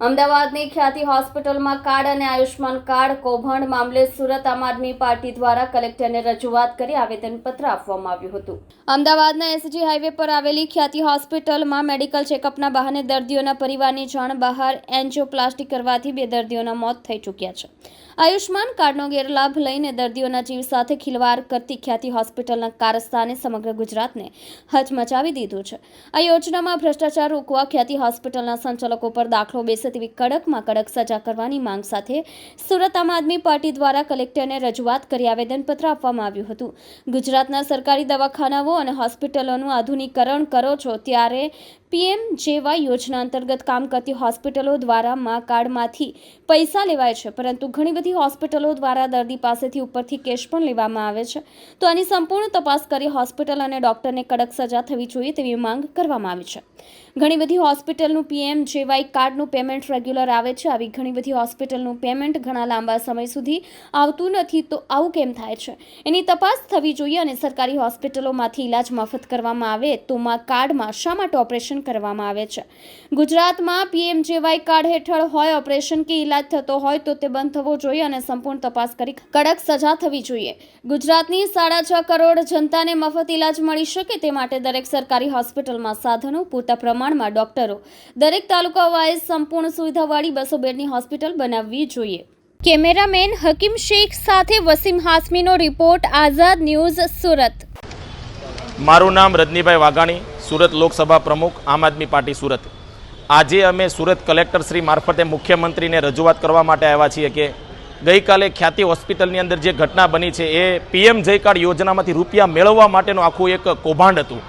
અમદાવાદની ખ્યાતિ હોસ્પિટલમાં કાર્ડ અને આયુષ્માન કાર્ડ કૌભાંડ મામલે સુરત આમ આદમી પાર્ટી દ્વારા કલેક્ટરને રજૂઆત કરી આવેદનપત્ર આપવામાં આવ્યું હતું. અમદાવાદના એસજી હાઈવે પર આવેલી ખ્યાતિ હોસ્પિટલમાં મેડિકલ ચેકઅપના બહાને દર્દીઓના પરિવારની જાણ બહાર એન્જિયોપ્લાસ્ટી કરવાથી બે દર્દીઓના મોત થઈ ચૂક્યા છે. આયુષ્માન કાર્ડનો ગેરલાભ લઈને દર્દીઓના જીવ સાથે ખિલવાડ કરતી ખ્યાતિ હોસ્પિટલના કારસ્તાને સમગ્ર ગુજરાતને હચમચાવી દીધું છે. આ યોજનામાં ભ્રષ્ટાચાર રોકવા ખ્યાતિ હોસ્પિટલના સંચાલકો પર દાખલો બેસે તેવી કડકમાં કડક સજા કરવાની માંગ સાથે સુરત આમ આદમી પાર્ટી દ્વારા કલેક્ટરને રજૂઆત કરી આવેદનપત્ર આપવામાં આવ્યું હતું. ગુજરાતના સરકારી દવાખાનાઓ અને હોસ્પિટલોનું આધુનિકરણ કરો છો ત્યારે પીએમ જેવાય યોજના અંતર્ગત કામ કરતી હોસ્પિટલો દ્વારા મા કાર્ડમાંથી પૈસા લેવાય છે, પરંતુ ઘણી બધી હોસ્પિટલો દ્વારા દર્દી પાસેથી ઉપરથી કેશ પણ લેવામાં આવે છે. તો આની સંપૂર્ણ તપાસ કરી હોસ્પિટલ અને ડોક્ટરને કડક સજા થવી જોઈએ તેવી માંગ કરવામાં આવી છે. ઘણી બધી હોસ્પિટલનું પીએમ જેવાય કાર્ડનું પેમેન્ટ રેગ્યુલર આવે છે. આવી ઘણી બધી હોસ્પિટલનું પેમેન્ટ ઘણા લાંબા સમય સુધી આવતું નથી. તો આવું કેમ થાય છે? એની તપાસ થવી જોઈએ અને સરકારી હોસ્પિટલોમાંથી ઇલાજ મફત કરવામાં આવે તો માં કાર્ડમાં શા માટે ઓપરેશન કરવામાં આવે છે? ગુજરાતમાં પીએમજેવાય કાર્ડ હેઠળ હોય ઓપરેશન કે ઇલાજ થતો હોય તો તે બંધ થવો જોઈએ અને સંપૂર્ણ તપાસ કરી કડક સજા થવી જોઈએ. ગુજરાતની સાડા છ કરોડ જનતાને મફત ઇલાજ મળી શકે તે માટે દરેક સરકારી હોસ્પિટલમાં સાધનો પૂરતા પ્રમાણમાં ડોક્ટરો. દરેક તાલુકા વાઇઝ સંપૂર્ણ સુવિધાવાળી બસો બેડની હોસ્પિટલ બનાવવી જોઈએ. કેમેરામેન હકીમ શેખ સાથે વસીમ હાસમીનો રિપોર્ટ, આઝાદ ન્યૂઝ, સુરત. મારું નામ રજનીભાઈ વાઘાણી, સુરત લોકસભા પ્રમુખ, આમ આદમી પાર્ટી સુરત. આજે અમે સુરત કલેક્ટર શ્રી મારફતે મુખ્યમંત્રીને રજૂઆત કરવા માટે આવ્યા છીએ કે ગઈકાલે ખ્યાતિ હોસ્પિટલની અંદર જે ઘટના બની છે, એ પીએમ જય કાર્ડ યોજનામાંથી રૂપિયા મેળવવા માટેનું આખું એક કૌભાંડ હતું.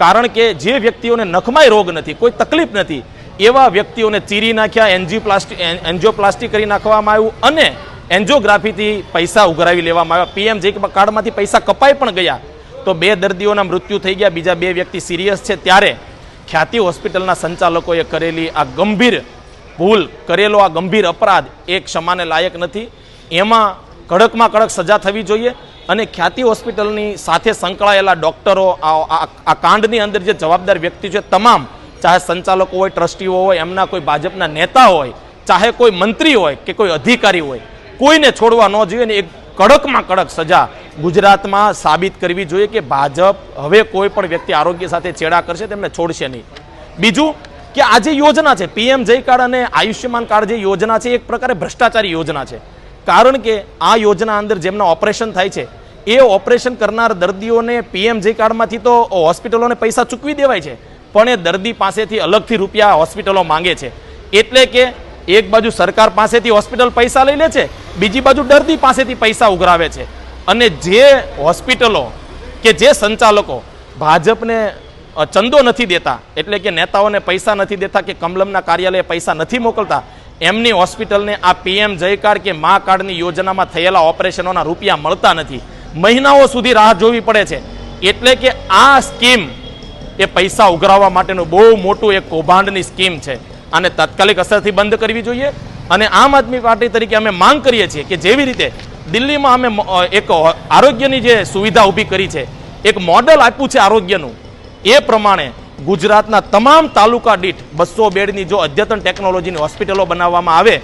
કારણ કે જે વ્યક્તિઓને નખમાય રોગ નથી, કોઈ તકલીફ નથી એવા વ્યક્તિઓને ચીરી નાખ્યા, એન્જીયોપ્લાસ્ટી એન્જિયોપ્લાસ્ટી કરી નાખવામાં આવ્યું અને એન્જિયોગ્રાફીથી પૈસા ઉઘરાવી લેવામાં આવ્યા. પીએમ જે કાર્ડમાંથી પૈસા કપાઈ પણ ગયા તો બે દર્દીઓના મૃત્યુ થઈ ગયા. બીજા બે વ્યક્તિ સિરિયસ છે. ત્યારે ખ્યાતિ હોસ્પિટલના સંચાલકોએ કરેલી આ ગંભીર ભૂલ, કરેલો આ ગંભીર અપરાધ એ ક્ષમાને લાયક નથી. એમાં કડકમાં કડક સજા થવી જોઈએ અને ખ્યાતિ હોસ્પિટલની સાથે સંકળાયેલા ડોક્ટરો આ કાંડની અંદર જે જવાબદાર વ્યક્તિ છે, તમામ ચાહે સંચાલકો હોય, ટ્રસ્ટીઓ હોય, એમના કોઈ ભાજપના નેતા હોય, ચાહે કોઈ મંત્રી હોય કે કોઈ અધિકારી હોય, કોઈને છોડવા ન જોઈએ ને એક કડકમાં કડક સજા ગુજરાતમાં સાબિત કરવી જોઈએ કે ભાજપ હવે કોઈ પણ વ્યક્તિ આરોગ્ય સાથે ચેડા કરશે, તેમને છોડશે નહીં. બીજું કે આ જે યોજના છે, પીએમ જય કાર્ડ અને આયુષ્યમાન કાર્ડ જે યોજના છે એક પ્રકારે ભ્રષ્ટાચારી યોજના છે. કારણ કે આ યોજના અંદર જેમના ઓપરેશન થાય છે, એ ઓપરેશન કરનાર દર્દીઓને પીએમ જય કાર્ડમાંથી તો હોસ્પિટલોને પૈસા ચૂકવી દેવાય છે. પણ એ દર્દી પાસેથી અલગથી રૂપિયા હોસ્પિટલો માંગે છે. એટલે કે એક બાજુ સરકાર પાસેથી હોસ્પિટલ પૈસા લઈ લે છે, બીજી બાજુ દર્દી પાસેથી પૈસા ઉઘરાવે છે. અને જે હોસ્પિટલો કે જે સંચાલકો ભાજપને ચંદો નથી દેતા, એટલે કે નેતાઓને પૈસા નથી દેતા કે કમલમના કાર્યાલયે પૈસા નથી મોકલતા, એમની હોસ્પિટલને આ પીએમ જય કાર્ડ કે મા કાર્ડની યોજનામાં થયેલા ઓપરેશનોના રૂપિયા મળતા નથી. મહિનાઓ સુધી રાહ જોવી પડે છે. એટલે કે આ સ્કીમ એ પૈસા ઉઘરાવવા માટેનું બહુ મોટું એક કૌભાંડની સ્કીમ છે. આને તાત્કાલિક અસરથી બંધ કરવી જોઈએ. અને આમ આદમી પાર્ટી તરીકે અમે માંગ કરીએ છીએ કે જેવી રીતે દિલ્હીમાં અમે એક આરોગ્યની જે સુવિધા ઊભી કરી છે, એક મોડલ આપ્યું છે આરોગ્યનું, એ પ્રમાણે ગુજરાતના તમામ તાલુકા દીઠ બસો બેડની જો અદ્યતન ટેકનોલોજીની હોસ્પિટલો બનાવવામાં આવે,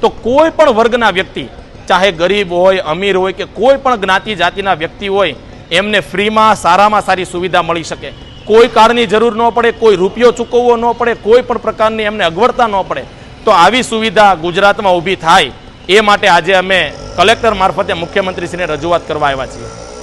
તો કોઈ પણ વર્ગના વ્યક્તિ, ચાહે ગરીબ હોય, અમીર હોય કે કોઈ પણ જ્ઞાતિ જાતિના વ્યક્તિ હોય, એમને ફ્રીમાં સારામાં સારી સુવિધા મળી શકે. કોઈ કારની જરૂર ન પડે, કોઈ રૂપિયો ચૂકવવો ન પડે, કોઈ પણ પ્રકારની એમને અગવડતા ન પડે, તો આવી સુવિધા ગુજરાતમાં ઊભી થાય. એ માટે આજે અમે કલેક્ટર મારફતે મુખ્યમંત્રીશ્રીને રજૂઆત કરવા આવ્યા છીએ.